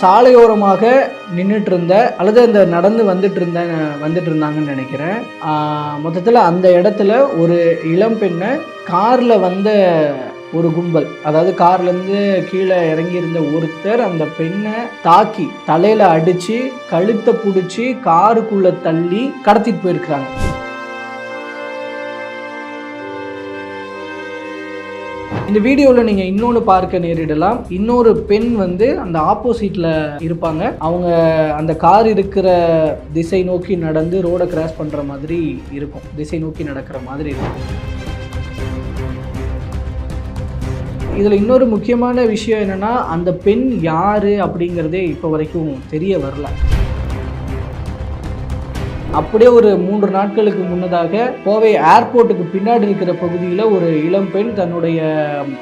சாலையோரமாக நின்றுட்டு இருந்த அல்லது அந்த நடந்து வந்துட்டு இருந்த வந்துட்டு இருந்தாங்கன்னு நினைக்கிறேன் மொத்தத்தில் அந்த இடத்துல ஒரு இளம் பெண்ணை காரில் வந்த ஒரு கும்பல். அதாவது கார்லேருந்து கீழே இறங்கி இருந்த ஒருத்தர் அந்த பெண்ணை தாக்கி தலையில் அடித்து கழுத்தை பிடிச்சி காருக்குள்ளே தள்ளி கடத்திட்டு போயிருக்கிறாங்க. இந்த வீடியோவில் நீங்கள் இன்னொன்று பார்க்க நேரிடலாம். இன்னொரு பெண் வந்து அந்த ஆப்போசிட்டில் இருப்பாங்க. அவங்க அந்த கார் இருக்கிற திசை நோக்கி நடந்து ரோடை கிராஸ் பண்ணுற மாதிரி இருக்கும். திசை நோக்கி நடக்கிற மாதிரி இருக்கும். இதில் இன்னொரு முக்கியமான விஷயம் என்னென்னா அந்த பெண் யார் அப்படிங்கிறதே இப்போ வரைக்கும் தெரிய வரல. அப்படியே ஒரு மூன்று நாட்களுக்கு முன்னதாக கோவை ஏர்போர்ட்டுக்கு பின்னாடி இருக்கிற பகுதியில் ஒரு இளம்பெண் தன்னுடைய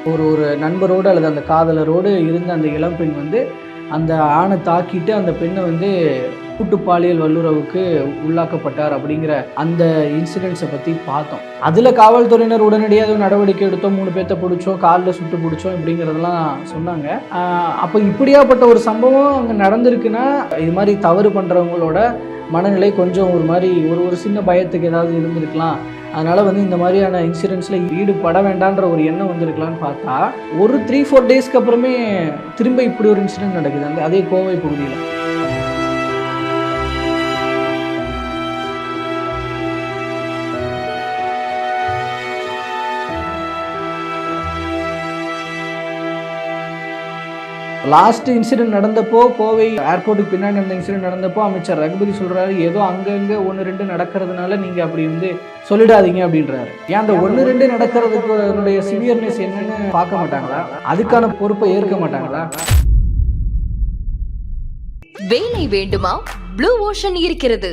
ஒரு ஒரு நண்பரோடு அல்லது அந்த காதலரோடு இருந்த அந்த இளம்பெண் வந்து அந்த ஆணை தாக்கிட்டு அந்த பெண்ணை வந்து கூட்டு பாலியல் வல்லுறவுக்கு உள்ளாக்கப்பட்டார் அப்படிங்கிற அந்த இன்சிடென்ட்ஸை பற்றி பார்த்தோம். அதில் காவல்துறையினர் உடனடியாக நடவடிக்கை எடுத்தோம் மூணு பேர்த்த பிடிச்சோம் காலில் சுட்டு பிடிச்சோம் அப்படிங்கிறதெல்லாம் சொன்னாங்க. அப்போ இப்படியாப்பட்ட ஒரு சம்பவம் அங்கே நடந்திருக்குன்னா இது மாதிரி தவறு பண்ணுறவங்களோட மனநிலை கொஞ்சம் ஒரு மாதிரி ஒரு ஒரு சின்ன பயத்துக்கு ஏதாவது இருந்திருக்கலாம். அதனால் வந்து இந்த மாதிரியான இன்சிடென்ட்ஸில் ஈடுபட வேண்டான்ற ஒரு எண்ணம் வந்திருக்கலான்னு பார்த்தா ஒரு த்ரீ ஃபோர் டேஸ்க்கு அப்புறமே திரும்ப இப்படி ஒரு இன்சிடென்ட் நடக்குது. அந்த அதே கோவை பகுதியில். லாஸ்ட் இன்சிடென்ட் நடந்தப்போ கோவை ஏர்போர்ட்டுக்கு பின்னாடி நடந்த இன்சிடென்ட் நடந்தப்போ அமைச்சர் ரகுபதி சொல்றாரு ஏதோ அங்கங்கே ஒன்று ரெண்டு நடக்கிறதுனால நீங்க அப்படி வந்து சொல்லிடாதீங்க அப்படின்றாரு. ஏன் அந்த ஒன்று ரெண்டு நடக்கிறதுக்கு அதனுடைய சிவியர்னஸ் என்னன்னு பார்க்க மாட்டாங்களா? அதுக்கான பொறுப்பை ஏற்க மாட்டாங்களா? வேலை வேண்டுமா? ப்ளூ ஓஷன் இருக்கிறது.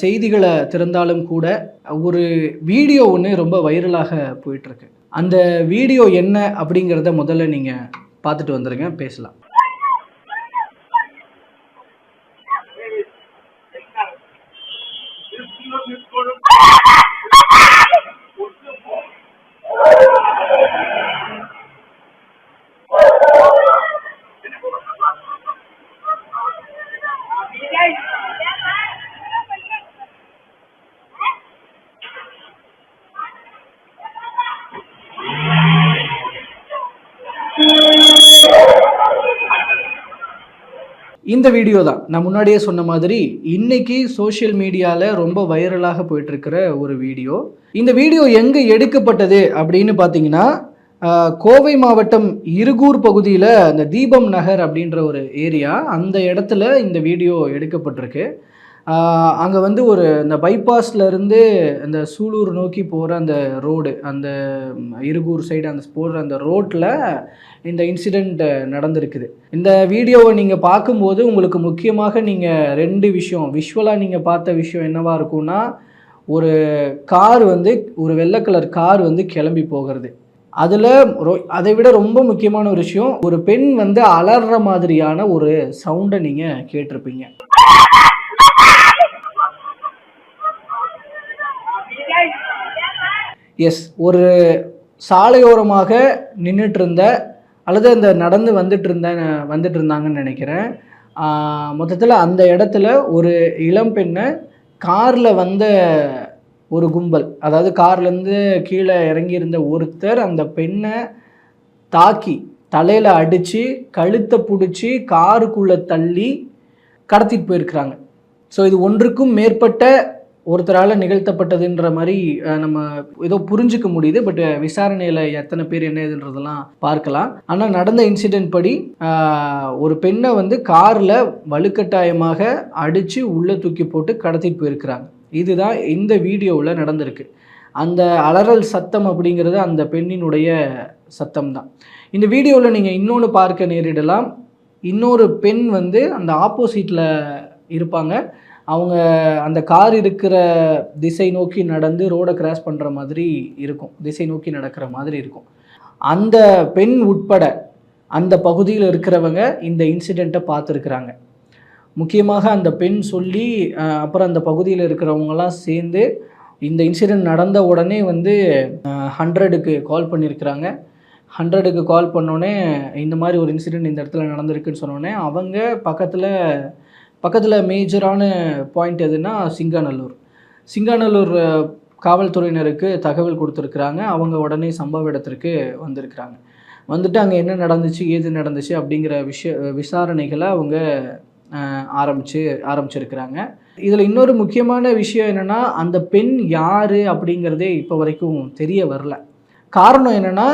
செய்திகளை திறந்தாலும் கூட ஒரு வீடியோ ஒன்று ரொம்ப வைரலாக போயிட்டுருக்கு அந்த வீடியோ என்ன அப்படிங்கிறத முதல்ல நீங்கள் பார்த்துட்டு வந்துடுங்க பேசலாம். இந்த வீடியோ தான். நான் முன்னாடியே சொன்ன மாதிரி இன்னைக்கு சோஷியல் மீடியாவில் ரொம்ப வைரலாக போயிட்டுருக்கிற ஒரு வீடியோ இந்த வீடியோ எங்கே எடுக்கப்பட்டது அப்படின்னு பார்த்தீங்கன்னா கோவை மாவட்டம் இருகூர் பகுதியில் அந்த தீபம் நகர் அப்படின்ற ஒரு ஏரியா அந்த இடத்துல இந்த வீடியோ எடுக்கப்பட்டிருக்கு. அங்கே வந்து ஒரு இந்த பைபாஸ்லேருந்து இருந்து அந்த சூலூர் நோக்கி போகிற அந்த ரோடு அந்த இருகூர் சைடு அந்த போகிற அந்த ரோட்டில் இந்த இன்சிடெண்ட் நடந்திருக்குது. இந்த வீடியோவை நீங்கள் பார்க்கும்போது உங்களுக்கு முக்கியமாக நீங்கள் ரெண்டு விஷயம் விஷுவலாக நீங்கள் பார்த்த விஷயம் என்னவாக இருக்கும்னா ஒரு கார் வந்து ஒரு வெள்ளை கலர் கார் வந்து கிளம்பி போகிறது. அதில் அதை விட ரொம்ப முக்கியமான ஒரு விஷயம் ஒரு பெண் வந்து அலற மாதிரியான ஒரு சவுண்டை நீங்கள் கேட்டிருப்பீங்க. எஸ் ஒரு சாலையோரமாக நின்றுட்டு இருந்த அல்லது அந்த நடந்து வந்துட்டு இருந்த வந்துட்டு இருந்தாங்கன்னு நினைக்கிறேன் மொத்தத்தில் அந்த இடத்துல ஒரு இளம் பெண்ணை காரில் வந்த ஒரு கும்பல் அதாவது கார்லேருந்து கீழே இறங்கியிருந்த ஒருத்தர் அந்த பெண்ணை தாக்கி தலையில் அடித்து கழுத்தை பிடிச்சி காருக்குள்ளே தள்ளி கடத்திட்டு போயிருக்கிறாங்க. ஸோ இது ஒன்றுக்கும் மேற்பட்ட ஒருத்தரால் நிகழ்த்தப்பட்டதுன்ற மாதிரி நம்ம ஏதோ புரிஞ்சுக்க முடியுது. பட் விசாரணையில் எத்தனை பேர் என்ன ஏதுன்றதெல்லாம் பார்க்கலாம். ஆனால் நடந்த இன்சிடென்ட் படி ஒரு பெண்ணை வந்து காரில் வலுக்கட்டாயமாக அடித்து உள்ளே தூக்கி போட்டு கடத்திட்டு போயிருக்கிறாங்க. இதுதான் இந்த வீடியோவில் நடந்திருக்கு. அந்த அலறல் சத்தம் அப்படிங்கிறது அந்த பெண்ணினுடைய சத்தம் தான் இந்த வீடியோவில் நீங்கள் இன்னொன்று பார்க்க நேரிடலாம். இன்னொரு பெண் வந்து அந்த ஆப்போசிட்டில் இருப்பாங்க. அவங்க அந்த கார் இருக்கிற திசை நோக்கி நடந்து ரோடை கிராஸ் பண்ணுற மாதிரி இருக்கும். திசை நோக்கி நடக்கிற மாதிரி இருக்கும். அந்த பெண் உட்பட அந்த பகுதியில் இருக்கிறவங்க இந்த இன்சிடெண்ட்டை பார்த்துருக்குறாங்க. முக்கியமாக அந்த பெண் சொல்லி அப்புறம் அந்த பகுதியில் இருக்கிறவங்கலாம் சேர்ந்து இந்த இன்சிடெண்ட் நடந்த உடனே வந்து ஹண்ட்ரடுக்கு கால் பண்ணியிருக்கிறாங்க. ஹண்ட்ரடுக்கு கால் பண்ணோடனே இந்த மாதிரி ஒரு இன்சிடெண்ட் இந்த இடத்துல நடந்திருக்குன்னு சொன்னோடனே அவங்க பக்கத்தில் பக்கத்தில் மேஜரான பாயிண்ட் எதுனா சிங்காநல்லூர். சிங்காநல்லூர் காவல்துறையினருக்கு தகவல் கொடுத்துருக்குறாங்க. அவங்க உடனே சம்பவ இடத்திற்கு வந்திருக்கிறாங்க. வந்துட்டு அங்கே என்ன நடந்துச்சு ஏது நடந்துச்சு அப்படிங்கிற விஷய விசாரணைகளை அவங்க ஆரம்பிச்சு ஆரம்பிச்சிருக்கிறாங்க. இதில் இன்னொரு முக்கியமான விஷயம் என்னென்னா அந்த பெண் யார் அப்படிங்கிறதே இப்போ வரைக்கும் தெரிய வரல. காரணம் என்னென்னா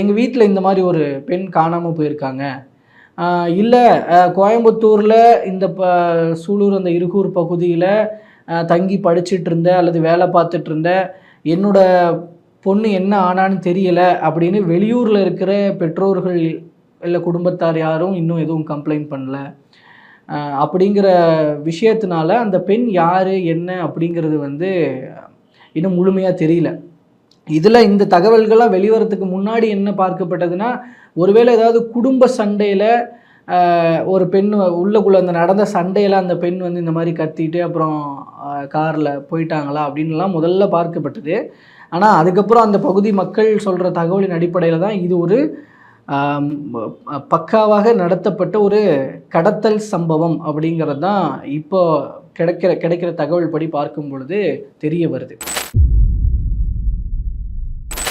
எங்கள் வீட்டில் இந்த மாதிரி ஒரு பெண் காணாமல் போயிருக்காங்க. இல்லை கோயம்புத்தூரில் இந்த ப சூலூர் அந்த இருகூர் பகுதியில் தங்கி படிச்சுட்டு இருந்த அல்லது வேலை பார்த்துட்டு இருந்த என்னோட பொண்ணு என்ன ஆனான்னு தெரியலை அப்படின்னு வெளியூரில் இருக்கிற பெற்றோர்கள் இல்லை குடும்பத்தார் யாரும் இன்னும் எதுவும் கம்ப்ளைண்ட் பண்ணல. அப்படிங்கிற விஷயத்தினால அந்த பெண் யார் என்ன அப்படிங்கிறது வந்து இன்னும் முழுமையாக தெரியல. இதில் இந்த தகவல்கள்லாம் வெளிவரத்துக்கு முன்னாடி என்ன பார்க்கப்பட்டதுன்னா ஒருவேளை ஏதாவது குடும்ப சண்டையில் ஒரு பெண் உள்ளக்குள்ளே அந்த நடந்த சண்டையில் அந்த பெண் வந்து இந்த மாதிரி கத்திட்டு அப்புறம் காரில் போயிட்டாங்களா அப்படின்லாம் முதல்ல பார்க்கப்பட்டது. ஆனால் அதுக்கப்புறம் அந்த பகுதி மக்கள் சொல்கிற தகவலின் அடிப்படையில் தான் இது ஒரு பக்காவாக நடத்தப்பட்ட ஒரு கடத்தல் சம்பவம் அப்படிங்கிறது தான் இப்போ கிடைக்கிற கிடைக்கிற தகவல் படி பார்க்கும் பொழுது தெரிய வருது.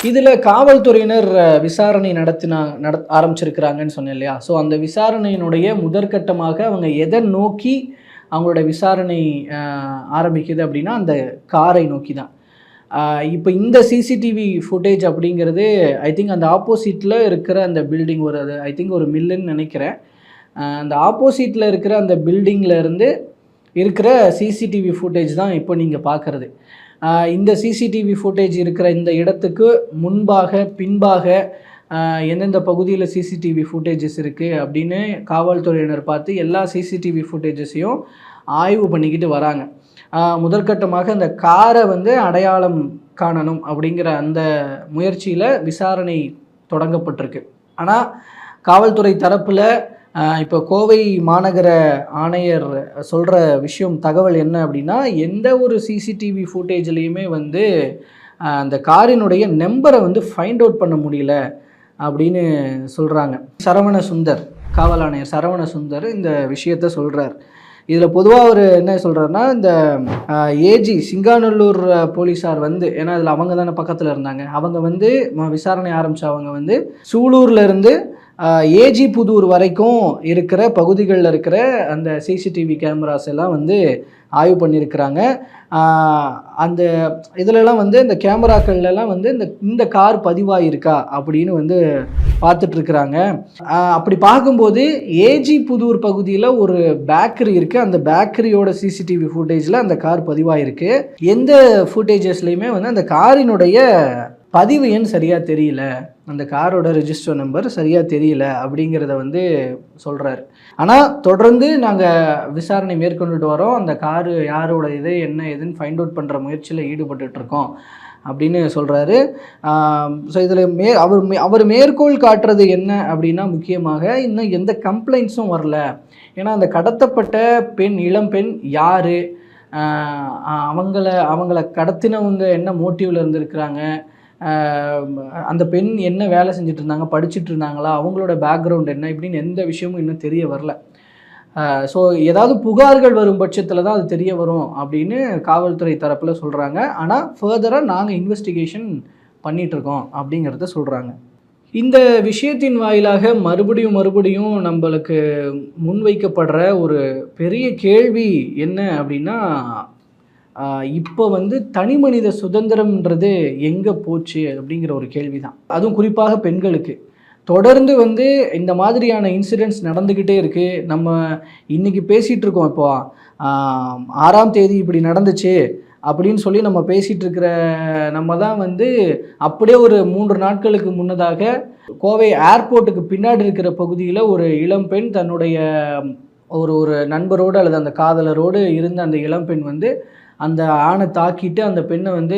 இதில் காவல்துறையினர் விசாரணை நடத்தினா நட ஆரம்பிச்சிருக்கிறாங்கன்னு சொன்னேன் இல்லையா? ஸோ அந்த விசாரணையினுடைய முதற்கட்டமாக அவங்க எதை நோக்கி அவங்களோட விசாரணை ஆரம்பிக்குது அப்படின்னா அந்த காரை நோக்கி தான். இப்போ இந்த சிசிடிவி ஃபுட்டேஜ் அப்படிங்கிறது ஐ திங்க் அந்த ஆப்போசிட்டில் இருக்கிற அந்த பில்டிங் ஒரு அது ஐ திங்க் ஒரு மில்லுன்னு நினைக்கிறேன். அந்த ஆப்போசிட்டில் இருக்கிற அந்த பில்டிங்கில் இருந்து இருக்கிற சிசிடிவி ஃபுட்டேஜ் தான் இப்போ நீங்கள் பார்க்குறது. இந்த சிசிடிவி ஃபுட்டேஜ் இருக்கிற இந்த இடத்துக்கு முன்பாக பின்பாக எந்தெந்த பகுதியில் சிசிடிவி ஃபுட்டேஜஸ் இருக்குது அப்படின்னு காவல்துறையினர் பார்த்து எல்லா சிசிடிவி ஃபுட்டேஜஸையும் ஆய்வு பண்ணிக்கிட்டு வராங்க. முதற்கட்டமாக அந்த காரை வந்து அடையாளம் காணணும் அப்படிங்கிற அந்த முயற்சியில் விசாரணை தொடங்கப்பட்டிருக்கு. ஆனால் காவல்துறை தரப்பில் இப்போ கோவை மாநகர ஆணையர் சொல்கிற விஷயம் தகவல் என்ன அப்படின்னா எந்த ஒரு சிசிடிவி ஃபுட்டேஜ்லேயுமே வந்து அந்த காரினுடைய நம்பரை வந்து ஃபைண்ட் அவுட் பண்ண முடியல அப்படின்னு சொல்கிறாங்க சரவண சுந்தர் காவல் ஆணையர் சரவண சுந்தர் இந்த விஷயத்த சொல்கிறார் இதில் பொதுவாக அவர் என்ன சொல்கிறாருன்னா இந்த ஏஜி சிங்காநல்லூர் போலீஸார் வந்து ஏன்னா அதில் அவங்க தானே பக்கத்தில் இருந்தாங்க. அவங்க வந்து விசாரணை விசாரணை ஆரம்பித்தவங்க வந்து சூலூர்ல இருந்து ஏஜி புதூர் வரைக்கும் இருக்கிற பகுதிகளில் இருக்கிற அந்த சிசிடிவி கேமராஸ் எல்லாம் வந்து ஆய்வு பண்ணியிருக்கிறாங்க. அந்த இதுலலாம் வந்து இந்த கேமராக்கள்லாம் வந்து இந்த இந்த கார் பதிவாயிருக்கா அப்படின்னு வந்து பார்த்துட்ருக்குறாங்க. அப்படி பார்க்கும்போது ஏஜி புதூர் பகுதியில் ஒரு பேக்கரி இருக்குது அந்த பேக்கரியோட சிசிடிவி ஃபுட்டேஜில் அந்த கார் பதிவாயிருக்கு. எந்த ஃபுட்டேஜஸ்லையுமே வந்து அந்த காரினுடைய பதிவு எண் சரியாக தெரியல? அந்த காரோட ரிஜிஸ்டர் நம்பர் சரியாக தெரியல அப்படிங்கிறத வந்து சொல்கிறாரு ஆனால் தொடர்ந்து நாங்கள் விசாரணை மேற்கொண்டுட்டு வரோம். அந்த காரு யாரோட இது என்ன ஏதுன்னு ஃபைண்ட் அவுட் பண்ணுற முயற்சியில் ஈடுபட்டுட்டு இருக்கோம் அப்படின்னு சொல்கிறாரு ஸோ இதில் மே அவர் மே அவர் மேற்கோள் காட்டுறது என்ன அப்படின்னா முக்கியமாக இன்னும் எந்த கம்ப்ளைண்ட்ஸும் வரல. ஏன்னா அந்த கடத்தப்பட்ட பெண் இளம் பெண் யார்? அவங்கள அவங்கள கடத்தினவங்க என்ன மோட்டிவில் இருந்திருக்கிறாங்க? அந்த பெண் என்ன வேலை செஞ்சுட்டு இருந்தாங்க படிச்சுட்டு இருந்தாங்களா அவங்களோட பேக்ரவுண்ட் என்ன இப்படின்னு எந்த விஷயமும் இன்னும் தெரிய வரல. ஸோ ஏதாவது புகார்கள் வரும் பட்சத்தில் தான் அது தெரிய வரும் அப்படின்னு காவல்துறை தரப்பில் சொல்கிறாங்க ஆனால் ஃபர்தராக நாங்கள் இன்வெஸ்டிகேஷன் பண்ணிகிட்ருக்கோம் அப்படிங்கிறத சொல்கிறாங்க இந்த விஷயத்தின் வாயிலாக மறுபடியும் மறுபடியும் நம்மளுக்கு முன்வைக்கப்படுற ஒரு பெரிய கேள்வி என்ன அப்படின்னா இப்போ வந்து தனி மனித சுதந்திரம்ன்றது எங்கே போச்சு அப்படிங்கிற ஒரு கேள்வி தான் அதுவும் குறிப்பாக பெண்களுக்கு. தொடர்ந்து வந்து இந்த மாதிரியான இன்சிடென்ட்ஸ் நடந்துக்கிட்டே இருக்குது நம்ம இன்னைக்கு பேசிகிட்டு இருக்கோம் இப்போ. ஆறாம் தேதி இப்படி நடந்துச்சு அப்படின்னு சொல்லி நம்ம பேசிகிட்டு இருக்கிற நம்ம தான் வந்து அப்படியே ஒரு மூன்று நாட்களுக்கு முன்னதாக கோவை ஏர்போர்ட்டுக்கு பின்னாடி இருக்கிற பகுதியில் ஒரு இளம்பெண் தன்னுடைய ஒரு ஒரு நண்பரோடு அல்லது அந்த காதலரோடு இருந்த அந்த இளம்பெண் வந்து அந்த ஆணை தாக்கிட்டு அந்த பெண்ணை வந்து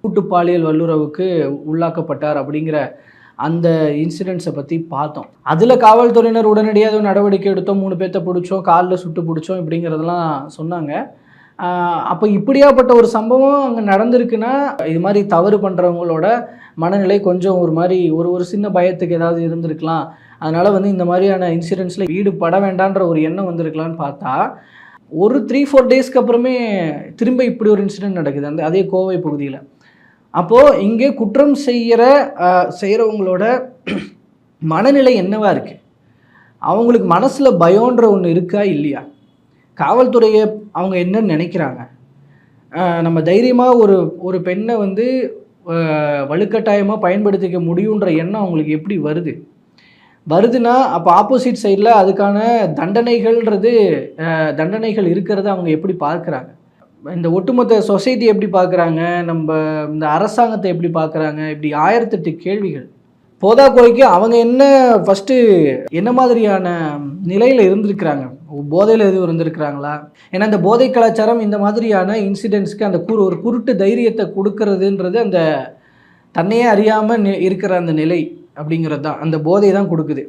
கூட்டு பாலியல் வல்லுறவுக்கு உள்ளாக்கப்பட்டார் அப்படிங்கிற அந்த இன்சிடென்ட்ஸை பற்றி பார்த்தோம். அதில் காவல்துறையினர் உடனடியாக நடவடிக்கை எடுத்தோம். மூணு பேர்த்த பிடிச்சோம் காலில் சுட்டு பிடிச்சோம் இப்படிங்கிறதெல்லாம் சொன்னாங்க. அப்போ இப்படியாப்பட்ட ஒரு சம்பவம் அங்கே நடந்திருக்குன்னா இது மாதிரி தவறு பண்ணுறவங்களோட மனநிலை கொஞ்சம் ஒரு மாதிரி ஒரு ஒரு சின்ன பயத்துக்கு ஏதாவது இருந்திருக்கலாம். அதனால் வந்து இந்த மாதிரியான இன்சிடென்ட்ஸில் ஈடுபட வேண்டான்ற ஒரு எண்ணம் வந்திருக்கலான்னு பார்த்தா ஒரு த்ரீ ஃபோர் டேஸ்க்கு அப்புறமே திரும்ப இப்படி ஒரு இன்சிடென்ட் நடக்குது. அந்த அதே கோவை பகுதியில். அப்போது இங்கே குற்றம் செய்கிற செய்கிறவங்களோட மனநிலை என்னவாக இருக்குது அவங்களுக்கு மனசில் பயம்ன்ற ஒன்று இருக்கா? இல்லையா? காவல்துறையை அவங்க என்ன நினைக்கிறாங்க. நம்ம தைரியமாக ஒரு ஒரு பெண்ணை வந்து வலுக்கட்டாயமாக பயன்படுத்திக்க முடியுன்ற எண்ணம் அவங்களுக்கு எப்படி வருது? வருதுன்னா அப்போ ஆப்போசிட் சைடில் அதுக்கான தண்டனைகள்ன்றது தண்டனைகள் இருக்கிறத அவங்க எப்படி பார்க்குறாங்க? இந்த ஒட்டுமொத்த சொசைட்டி எப்படி பார்க்குறாங்க? நம்ம இந்த அரசாங்கத்தை எப்படி பார்க்குறாங்க? இப்படி ஆயிரத்தெட்டு கேள்விகள். போதா கோய்க்கு அவங்க என்ன ஃபஸ்ட்டு என்ன மாதிரியான நிலையில் இருந்திருக்கிறாங்க? போதையில் எதுவும் இருந்திருக்கிறாங்களா? ஏன்னா இந்த போதை கலாச்சாரம் இந்த மாதிரியான இன்சிடென்ட்ஸ்க்கு அந்த குரு ஒரு குருட்டு தைரியத்தை கொடுக்கறதுன்றது அந்த தன்னையே அறியாமல் இருக்கிற அந்த நிலை. அப்படிங்கிறது தான். அந்த போதை தான் கொடுக்குது.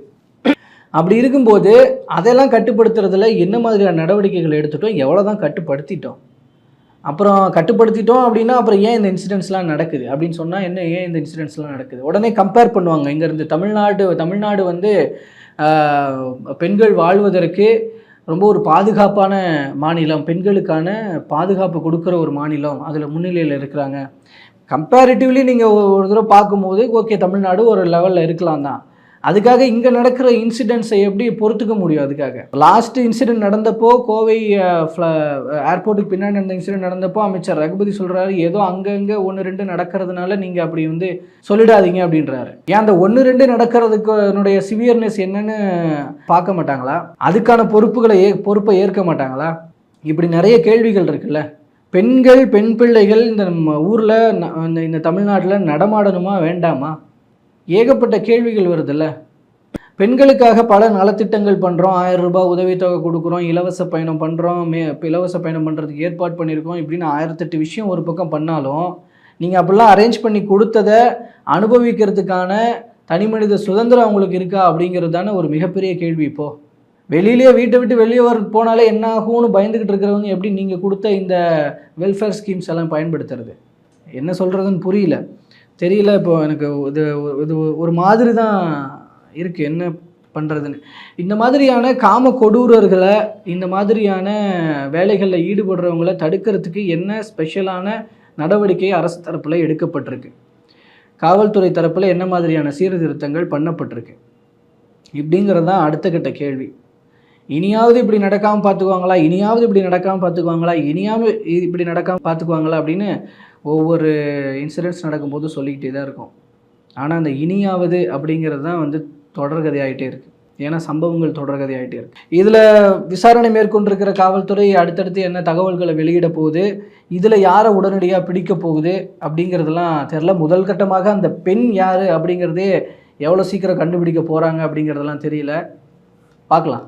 அப்படி இருக்கும்போது அதெல்லாம் கட்டுப்படுத்துறதுல என்ன மாதிரியான நடவடிக்கைகள் எடுத்துட்டோம்? எவ்வளோ தான் கட்டுப்படுத்திட்டோம். அப்புறம் கட்டுப்படுத்திட்டோம் அப்படின்னா அப்புறம் ஏன் இந்த இன்சிடென்ட்ஸ்லாம் நடக்குது? அப்படின்னு சொன்னால் என்ன ஏன் இந்த இன்சிடென்ட்ஸ்லாம் நடக்குது? உடனே கம்பேர் பண்ணுவாங்க. இங்கேருந்து தமிழ்நாடு தமிழ்நாடு வந்து பெண்கள் வாழ்வதற்கு ரொம்ப ஒரு பாதுகாப்பான மாநிலம். பெண்களுக்கான பாதுகாப்பு கொடுக்குற ஒரு மாநிலம். அதில் முன்னிலையில் இருக்கிறாங்க. கம்பேரிட்டிவ்லி நீங்கள் ஒரு தடவை பார்க்கும்போது ஓகே தமிழ்நாடு ஒரு லெவலில் இருக்கலாம் தான். அதுக்காக இங்கே நடக்கிற இன்சிடென்ட்ஸை எப்படி பொறுத்துக்க முடியும் அதுக்காக? லாஸ்ட் இன்சிடென்ட் நடந்தப்போ கோவை ஏர்போர்ட்டுக்கு பின்னாடி நடந்த இன்சிடென்ட் நடந்தப்போ அமைச்சர் ரகுபதி சொல்கிறாரு ஏதோ அங்கங்கே ஒன்று ரெண்டு நடக்கிறதுனால நீங்கள் அப்படி வந்து சொல்லிடாதீங்க அப்படின்றாரு. ஏன் அந்த ஒன்று ரெண்டு நடக்கிறதுக்கு என்னுடைய சிவியர்னஸ் என்னன்னு பார்க்க மாட்டாங்களா? அதுக்கான பொறுப்புகளை ஏ பொறுப்பை ஏற்க மாட்டாங்களா? இப்படி நிறைய கேள்விகள் இருக்குல்ல. பெண்கள் பெண் பிள்ளைகள் இந்த நம்ம ஊரில் இந்த இந்த தமிழ்நாட்டில் நடமாடணுமா வேண்டாமா? ஏகப்பட்ட கேள்விகள் வருதுல்ல. பெண்களுக்காக பல நலத்திட்டங்கள் பண்ணுறோம் ஆயிரம் ரூபாய் உதவித்தொகை கொடுக்குறோம். இலவச பயணம் பண்ணுறோம் மே இப்போ இலவச பயணம் பண்ணுறதுக்கு ஏற்பாடு பண்ணியிருக்கோம். இப்படின்னு ஆயிரத்தெட்டு விஷயம் ஒரு பக்கம் பண்ணாலும் நீங்கள் அப்படிலாம் அரேஞ்ச் பண்ணி கொடுத்ததை அனுபவிக்கிறதுக்கான தனி மனித சுதந்திரம் அவங்களுக்கு இருக்கா அப்படிங்கிறது தானே ஒரு மிகப்பெரிய கேள்வி இப்போது வெளியிலேயே வீட்டை விட்டு வெளியே வர போனாலே என்ன ஆகும்னு பயந்துக்கிட்டு இருக்கிறவங்க எப்படி நீங்கள் கொடுத்த இந்த வெல்ஃபேர் ஸ்கீம்ஸ் எல்லாம் பயன்படுத்துறது? என்ன சொல்கிறதுன்னு புரியல. தெரியல இப்போ எனக்கு இது இது ஒரு மாதிரி தான் இருக்குது என்ன பண்ணுறதுன்னு இந்த மாதிரியான காம கொடூரர்களை இந்த மாதிரியான வேலைகளில் ஈடுபடுறவங்கள தடுக்கிறதுக்கு என்ன ஸ்பெஷலான நடவடிக்கை அரசு தரப்பில் எடுக்கப்பட்டிருக்கு? காவல்துறை தரப்பில் என்ன மாதிரியான சீர்திருத்தங்கள் பண்ணப்பட்டிருக்கு? இப்படிங்கிறது தான் அடுத்த கட்ட கேள்வி. இனியாவது இப்படி நடக்காமல் பார்த்துக்குவாங்களா? இனியாவது இப்படி நடக்காமல் பார்த்துக்குவாங்களா? இனியாவது இப்படி நடக்காமல் பார்த்துக்குவாங்களா? அப்படின்னு ஒவ்வொரு இன்சிடென்ட்ஸ் நடக்கும்போது சொல்லிக்கிட்டே தான் இருக்கும். ஆனால் அந்த இனியாவது அப்படிங்கிறது தான் வந்து தொடர்கதை ஆகிட்டே இருக்குது ஏன்னா சம்பவங்கள் தொடர்கதை ஆகிட்டே இருக்கு. இதில் விசாரணை மேற்கொண்டிருக்கிற காவல்துறை அடுத்தடுத்து என்ன தகவல்களை வெளியிட போகுது? இதில் யாரை உடனடியாக பிடிக்க போகுது? அப்படிங்கிறதெல்லாம் தெரில முதல் கட்டமாக அந்த பெண் யார் அப்படிங்கிறதே எவ்வளோ சீக்கிரம் கண்டுபிடிக்க போகிறாங்க அப்படிங்கிறதெல்லாம் தெரியல. பார்க்கலாம்.